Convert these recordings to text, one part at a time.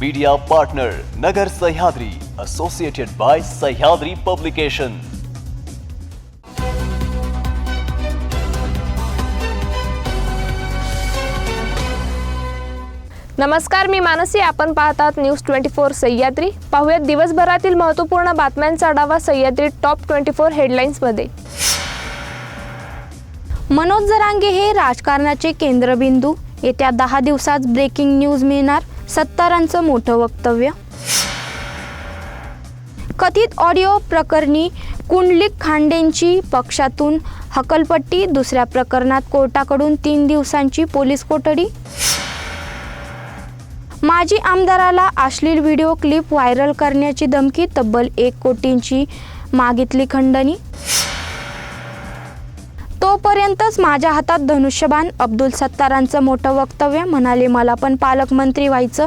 Media partner Nagar Sahyadri associated by Sahyadri publication नमस्कार मी मानसी. आपण पाहतात न्यूज ट्वेंटी फोर सह्याद्री. पाहूयात दिवसभरातील महत्त्वपूर्ण बातम्यांचा आढावा सह्याद्री टॉप ट्वेंटी फोर हेडलाईन्समध्ये मनोज जरांगे हे राजकारणाचे केंद्रबिंदू. येत्या दहा दिवसात ब्रेकिंग न्यूज मिळणार. सत्तारांचं मोठं वक्तव्य? कथित ऑडिओ प्रकरणी कुंडलिक खांडेंची पक्षातून हकलपट्टी दुसऱ्या प्रकरणात कोर्टाकडून तीन दिवसांची पोलीस कोठडी? माजी आमदाराला अश्लील व्हिडिओ क्लिप व्हायरल करण्याची धमकी तब्बल एक कोटींची मागितली खंडणी? तोपर्यंतच माझ्या हातात धनुष्यबाण. अब्दुल सत्तारांचं मोठं वक्तव्य म्हणाले मला पण पालकमंत्री व्हायचं.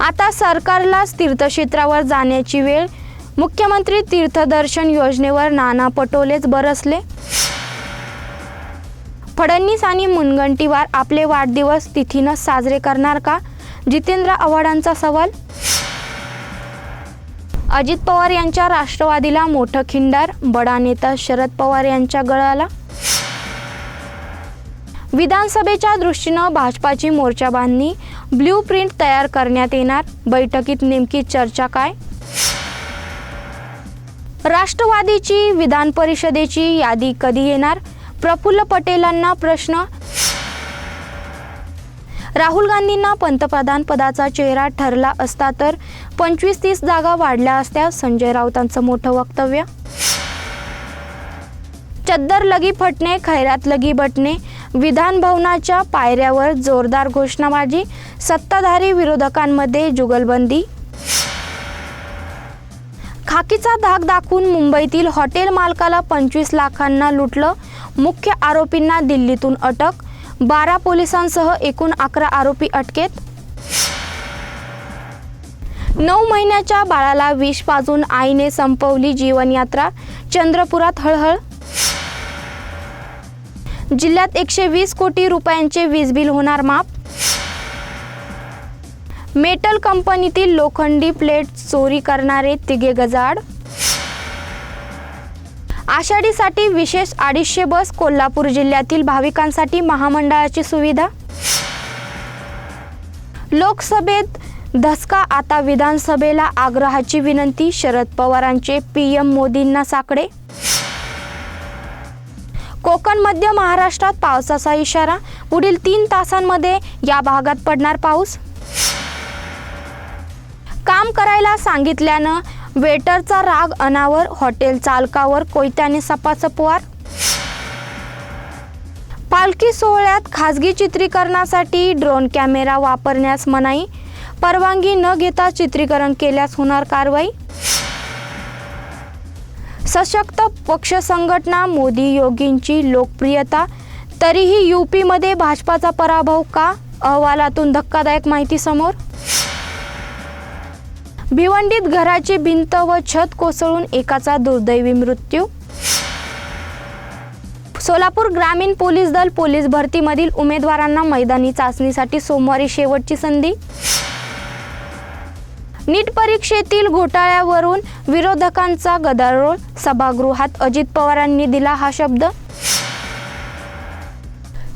आता सरकारलाच तीर्थक्षेत्रावर जाण्याची वेळ. मुख्यमंत्री तीर्थदर्शन योजनेवर नाना पटोलेच बरसले. फडणवीस आणि मुनगंटीवार आपले वाढदिवस तिथीनं साजरे करणार का? जितेंद्र आव्हाडांचा सवाल? अजित पवार यांच्या राष्ट्रवादीला मोठं खिंडार बडा नेता शरद पवार यांच्या गळाला विधानसभेच्या दृष्टीनं भाजपाची मोर्चा बांधणी ब्ल्यू प्रिंट तयार करण्यात येणार बैठकीत नेमकी चर्चा काय? राष्ट्रवादीची विधान परिषदेची यादी कधी येणार? प्रफुल्ल पटेलांना प्रश्न राहुल गांधींना पंतप्रधान पदाचा चेहरा ठरला असता तर पंचवीस तीस जागा वाढल्या असत्या. संजय राऊतांचं मोठं वक्तव्य? चद्दर लगी फटणे खैरात लगी बटणे विधान भवनाच्या पायऱ्यावर जोरदार घोषणाबाजी सत्ताधारी विरोधकांमध्ये जुगलबंदी. खाकीचा धाक दाखवून मुंबईतील हॉटेल मालकाला पंचवीस लाखांना लुटलं. मुख्य आरोपींना दिल्लीतून अटक बारा पोलिसांसह एकूण अकरा आरोपी अटकेत. नऊ महिन्याच्या बाळाला विष पाजून आईने संपवली जीवनयात्रा. चंद्रपुरात हळहळ. जिल्ह्यात एकशे वीस कोटी रुपयांचे वीज बिल होणार माफ. मेटल कंपनीतील लोखंडी प्लेट चोरी करणारे तिघे गजाड आषाढीसाठी विशेष अडीचशे बस कोल्हापूर जिल्ह्यातील भाविकांसाठी महामंडळाची सुविधा? लोकसभेत धसका आता विधानसभेला आग्रहाची विनंती शरद पवारांचे पीएम मोदींना साकडे. कोकण मध्य महाराष्ट्रात पावसाचा इशारा पुढील तीन तासांमध्ये या भागात पडणार पाऊस? काम करायला सांगितल्यानं वेटरचा राग अनावर हॉटेल चालकावर कोयत्याने सपासपवार. पालखी सोहळ्यात खासगी चित्रीकरणासाठी ड्रोन कॅमेरा वापरण्यास मनाई. परवानगी न घेता चित्रीकरण केल्यास होणार कारवाई. सशक्त पक्ष संघटना मोदी योगींची लोकप्रियता. तरीही यूपीमध्ये भाजपाचा पराभव का? अहवालातून धक्कादायक माहिती समोर. भिवंडीत घराची भिंत व छत कोसळून एकाचा दुर्दैवी मृत्यू. सोलापूर ग्रामीण पोलीस दल पोलीस भरतीमधील उमेदवारांना मैदानी चाचणीसाठी सोमवारी शेवटची संधी. नीट परीक्षेतील घोटाळ्यावरून विरोधकांचा गदारोळ. सभागृहात अजित पवारांनी दिला हा शब्द.